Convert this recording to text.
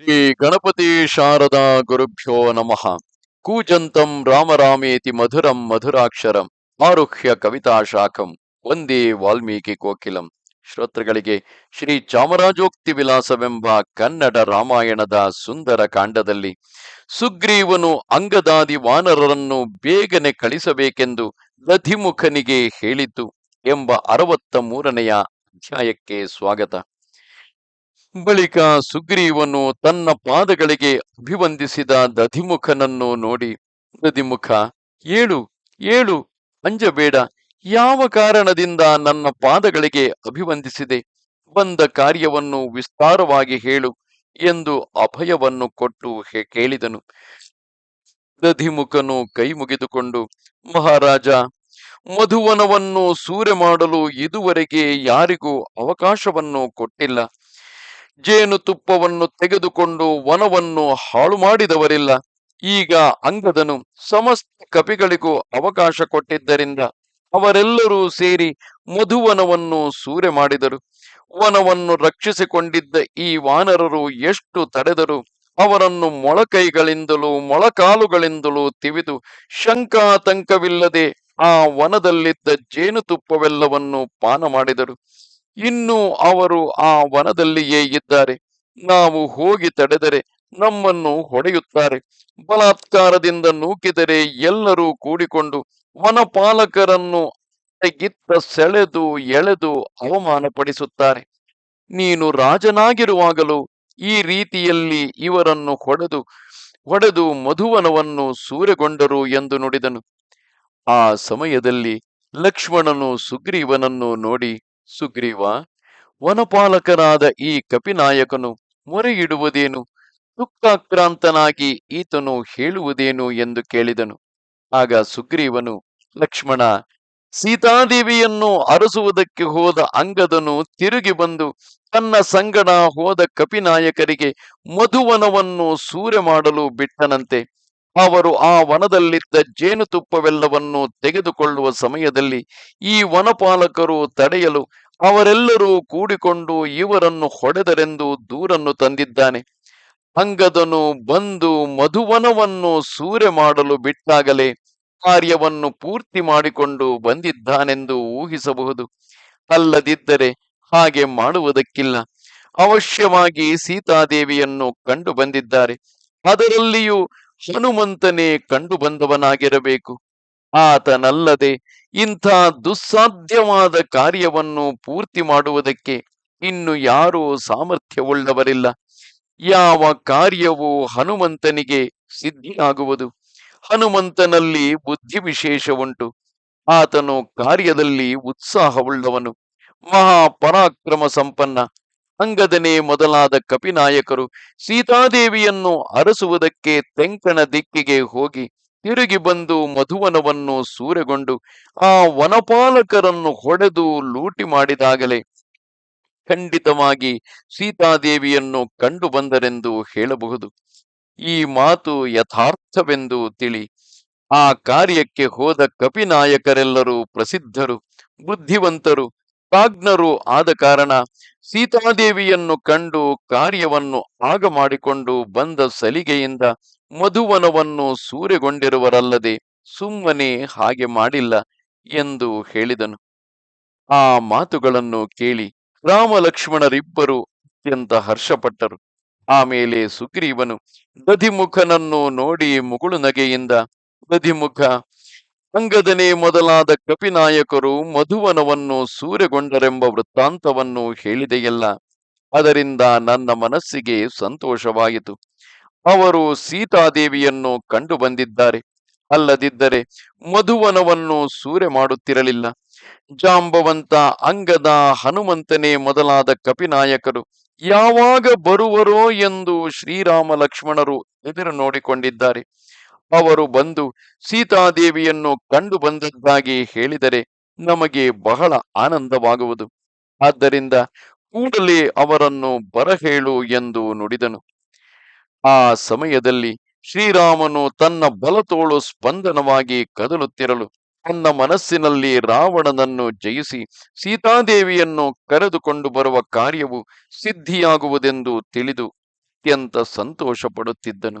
ಶ್ರೀ ಗಣಪತಿ ಶಾರದಾ ಗುರುಭ್ಯೋ ನಮಃ. ಕೂಜಂತಂ ರಾಮರಾಮೇತಿ ಮಧುರಂ ಮಧುರಾಕ್ಷರಂ ಆರುಹ್ಯ ಕವಿತಾ ಶಾಖಂ ಒಂದೇ ವಾಲ್ಮೀಕಿ ಕೋಕಿಲಂ. ಶ್ರೋತೃಗಳಿಗೆ ಶ್ರೀ ಚಾಮರಾಜೋಕ್ತಿ ವಿಲಾಸವೆಂಬ ಕನ್ನಡ ರಾಮಾಯಣದ ಸುಂದರ ಕಾಂಡದಲ್ಲಿ ಸುಗ್ರೀವನು ಅಂಗದಾದಿ ವಾನರರನ್ನು ಬೇಗನೆ ಕಳಿಸಬೇಕೆಂದು ದಧಿಮುಖನಿಗೆ ಹೇಳಿತು ಎಂಬ ಅರವತ್ತ ಮೂರನೆಯ ಅಧ್ಯಾಯಕ್ಕೆ ಸ್ವಾಗತ. ಬಳಿಕ ಸುಗ್ರೀವನು ತನ್ನ ಪಾದಗಳಿಗೆ ಅಭಿವಂದಿಸಿದ ದಧಿಮುಖನನ್ನು ನೋಡಿ, ದಧಿಮುಖ, ಏಳು ಏಳು, ಅಂಜಬೇಡ, ಯಾವ ಕಾರಣದಿಂದ ನನ್ನ ಪಾದಗಳಿಗೆ ಅಭಿವಂದಿಸಿದೆ? ಬಂದ ಕಾರ್ಯವನ್ನು ವಿಸ್ತಾರವಾಗಿ ಹೇಳು ಎಂದು ಅಭಯವನ್ನು ಕೊಟ್ಟು ಕೇಳಿದನು. ದಧಿಮುಖನು ಕೈ ಮುಗಿದುಕೊಂಡು, ಮಹಾರಾಜ, ಮಧುವನವನ್ನು ಸೂರೆ ಮಾಡಲು ಇದುವರೆಗೆ ಯಾರಿಗೂ ಅವಕಾಶವನ್ನು ಕೊಟ್ಟಿಲ್ಲ. ಜೇನುತುಪ್ಪವನ್ನು ತೆಗೆದುಕೊಂಡು ವನವನ್ನು ಹಾಳು ಮಾಡಿದವರಿಲ್ಲ. ಈಗ ಅಂಗದನು ಸಮಸ್ತ ಕಪಿಗಳಿಗೂ ಅವಕಾಶ ಕೊಟ್ಟಿದ್ದರಿಂದ ಅವರೆಲ್ಲರೂ ಸೇರಿ ಮಧುವನವನ್ನು ಸೂರೆ ಮಾಡಿದರು. ವನವನ್ನು ರಕ್ಷಿಸಿಕೊಂಡಿದ್ದ ಈ ವಾನರರು ಎಷ್ಟು ತಡೆದರು? ಅವರನ್ನು ಮೊಳಕೈಗಳಿಂದಲೂ ಮೊಳಕಾಲುಗಳಿಂದಲೂ ತಿವಿದು ಶಂಕಾತಂಕವಿಲ್ಲದೆ ಆ ವನದಲ್ಲಿದ್ದ ಜೇನುತುಪ್ಪವೆಲ್ಲವನ್ನು ಪಾನ ಮಾಡಿದರು ಇನ್ನು ಅವರು ಆ ವನದಲ್ಲಿಯೇ ಇದ್ದಾರೆ. ನಾವು ಹೋಗಿ ತಡೆದರೆ ನಮ್ಮನ್ನು ಹೊಡೆಯುತ್ತಾರೆ. ಬಲಾತ್ಕಾರದಿಂದ ನೂಕಿದರೆ ಎಲ್ಲರೂ ಕೂಡಿಕೊಂಡು ವನಪಾಲಕರನ್ನು ಗಿತ್ತ ಸೆಳೆದು ಎಳೆದು ಅವಮಾನಪಡಿಸುತ್ತಾರೆ. ನೀನು ರಾಜನಾಗಿರುವಾಗಲೂ ಈ ರೀತಿಯಲ್ಲಿ ಇವರನ್ನು ಹೊಡೆದು ಹೊಡೆದು ಮಧುವನವನ್ನು ಸೂರೆಗೊಂಡರು ಎಂದು ನುಡಿದನು. ಆ ಸಮಯದಲ್ಲಿ ಲಕ್ಷ್ಮಣನು ಸುಗ್ರೀವನನ್ನು ನೋಡಿ ಸುಗ್ರೀವ, ವನಪಾಲಕನಾದ ಈ ಕಪಿನಾಯಕನು ಮೊರೆಯಿಡುವುದೇನು? ದುಃಖಾಕ್ರಾಂತನಾಗಿ ಈತನು ಹೇಳುವುದೇನು ಎಂದು ಕೇಳಿದನು. ಆಗ ಸುಗ್ರೀವನು, ಲಕ್ಷ್ಮಣ, ಸೀತಾದೇವಿಯನ್ನು ಅರಸುವುದಕ್ಕೆ ಹೋದ ಅಂಗದನು ತಿರುಗಿ ಬಂದು ತನ್ನ ಸಂಗಡ ಹೋದ ಕಪಿನಾಯಕರಿಗೆ ಮಧುವನವನ್ನು ಸೂರೆ ಮಾಡಲು ಬಿಟ್ಟನಂತೆ ಅವರು ಆ ವನದಲ್ಲಿದ್ದ ಜೇನುತುಪ್ಪವೆಲ್ಲವನ್ನು ತೆಗೆದುಕೊಳ್ಳುವ ಸಮಯದಲ್ಲಿ ಈ ವನಪಾಲಕರು ತಡೆಯಲು ಅವರೆಲ್ಲರೂ ಕೂಡಿಕೊಂಡು ಇವರನ್ನು ಹೊಡೆದರೆಂದು ದೂರನ್ನು ತಂದಿದ್ದಾನೆ. ಅಂಗದನು ಬಂದು ಮಧುವನವನ್ನು ಸೂರೆ ಮಾಡಲು ಬಿಟ್ಟಾಗಲೇ ಕಾರ್ಯವನ್ನು ಪೂರ್ತಿ ಮಾಡಿಕೊಂಡು ಬಂದಿದ್ದಾನೆಂದು ಊಹಿಸಬಹುದು. ಅಲ್ಲದಿದ್ದರೆ ಹಾಗೆ ಮಾಡುವುದಕ್ಕಿಲ್ಲ. ಅವಶ್ಯವಾಗಿ ಸೀತಾದೇವಿಯನ್ನು ಕಂಡು ಬಂದಿದ್ದಾರೆ ಅದರಲ್ಲಿಯೂ ಹನುಮಂತನೇ ಕಂಡು ಬಂದವನಾಗಿರಬೇಕು. ಆತನಲ್ಲದೆ ಇಂಥ ದುಸ್ಸಾಧ್ಯವಾದ ಕಾರ್ಯವನ್ನು ಪೂರ್ತಿ ಮಾಡುವುದಕ್ಕೆ ಇನ್ನು ಯಾರೂ ಸಾಮರ್ಥ್ಯವುಳ್ಳವರಿಲ್ಲ. ಯಾವ ಕಾರ್ಯವೂ ಹನುಮಂತನಿಗೆ ಸಿದ್ಧಿಯಾಗುವುದು. ಹನುಮಂತನಲ್ಲಿ ಬುದ್ಧಿ ವಿಶೇಷ ಉಂಟು ಆತನು ಕಾರ್ಯದಲ್ಲಿ ಉತ್ಸಾಹವುಳ್ಳವನು. ಮಹಾಪರಾಕ್ರಮ ಸಂಪನ್ನ. ಅಂಗದನೇ ಮೊದಲಾದ ಕಪಿನಾಯಕರು ಸೀತಾದೇವಿಯನ್ನು ಅರಸುವುದಕ್ಕೆ ತೆಂಕಣ ದಿಕ್ಕಿಗೆ ಹೋಗಿ ತಿರುಗಿ ಬಂದು ಮಧುವನವನ್ನು ಸೂರೆಗೊಂಡು ಆ ವನಪಾಲಕರನ್ನು ಹೊಡೆದು ಲೂಟಿ ಮಾಡಿದಾಗಲೇ ಖಂಡಿತವಾಗಿ ಸೀತಾದೇವಿಯನ್ನು ಕಂಡು ಬಂದರೆಂದು ಹೇಳಬಹುದು. ಈ ಮಾತು ಯಥಾರ್ಥವೆಂದು ತಿಳಿ ಆ ಕಾರ್ಯಕ್ಕೆ ಹೋದ ಕಪಿನಾಯಕರೆಲ್ಲರೂ ಪ್ರಸಿದ್ಧರು, ಬುದ್ಧಿವಂತರು ಪ್ರಾಜ್ಞರು ಆದ ಕಾರಣ ಸೀತಾದೇವಿಯನ್ನು ಕಂಡು ಕಾರ್ಯವನ್ನು ಆಗ ಮಾಡಿಕೊಂಡು ಬಂದ ಸಲಿಗೆಯಿಂದ ಮಧುವನವನ್ನು ಸೂರೆಗೊಂಡಿರುವರಲ್ಲದೆ ಸುಮ್ಮನೆ ಹಾಗೆ ಮಾಡಿಲ್ಲ ಎಂದು ಹೇಳಿದನು. ಆ ಮಾತುಗಳನ್ನು ಕೇಳಿ ರಾಮ ಲಕ್ಷ್ಮಣರಿಬ್ಬರು ಅತ್ಯಂತ ಹರ್ಷಪಟ್ಟರು. ಆಮೇಲೆ ಸುಗ್ರೀವನು ದಧಿಮುಖನನ್ನು ನೋಡಿ ಮುಗುಳು ನಗೆಯಿಂದ ದಧಿಮುಖ ಅಂಗದನೇ ಮೊದಲಾದ ಕಪಿನಾಯಕರು ಮಧುವನವನ್ನು ಸೂರೆಗೊಂಡರೆಂಬ ವೃತ್ತಾಂತವನ್ನು ಹೇಳಿದೆಯಲ್ಲ, ಅದರಿಂದ ನನ್ನ ಮನಸ್ಸಿಗೆ ಸಂತೋಷವಾಯಿತು. ಅವರು ಸೀತಾದೇವಿಯನ್ನು ಕಂಡು ಬಂದಿದ್ದಾರೆ ಅಲ್ಲದಿದ್ದರೆ ಮಧುವನವನ್ನು ಸೂರೆ ಮಾಡುತ್ತಿರಲಿಲ್ಲ. ಜಾಂಬವಂತ, ಅಂಗದ, ಹನುಮಂತನೇ ಮೊದಲಾದ ಕಪಿನಾಯಕರು ಯಾವಾಗ ಬರುವರೋ ಎಂದು ಶ್ರೀರಾಮ ಲಕ್ಷ್ಮಣರು ಎದುರು ನೋಡಿಕೊಂಡಿದ್ದಾರೆ. ಅವರು ಬಂದು ಸೀತಾದೇವಿಯನ್ನು ಕಂಡು ಬಂದದ್ದಾಗಿ ಹೇಳಿದರೆ ನಮಗೆ ಬಹಳ ಆನಂದವಾಗುವುದು. ಆದ್ದರಿಂದ ಕೂಡಲೇ ಅವರನ್ನು ಬರಹೇಳು ಎಂದು ನುಡಿದನು. ಆ ಸಮಯದಲ್ಲಿ ಶ್ರೀರಾಮನು ತನ್ನ ಬಲತೋಳು ಸ್ಪಂದನವಾಗಿ ಕದಲುತ್ತಿರಲು ತನ್ನ ಮನಸ್ಸಿನಲ್ಲಿ ರಾವಣನನ್ನು ಜಯಿಸಿ ಸೀತಾದೇವಿಯನ್ನು ಕರೆದುಕೊಂಡು ಬರುವ ಕಾರ್ಯವು ಸಿದ್ಧಿಯಾಗುವುದೆಂದು ತಿಳಿದು ಅತ್ಯಂತ ಸಂತೋಷ ಪಡುತ್ತಿದ್ದನು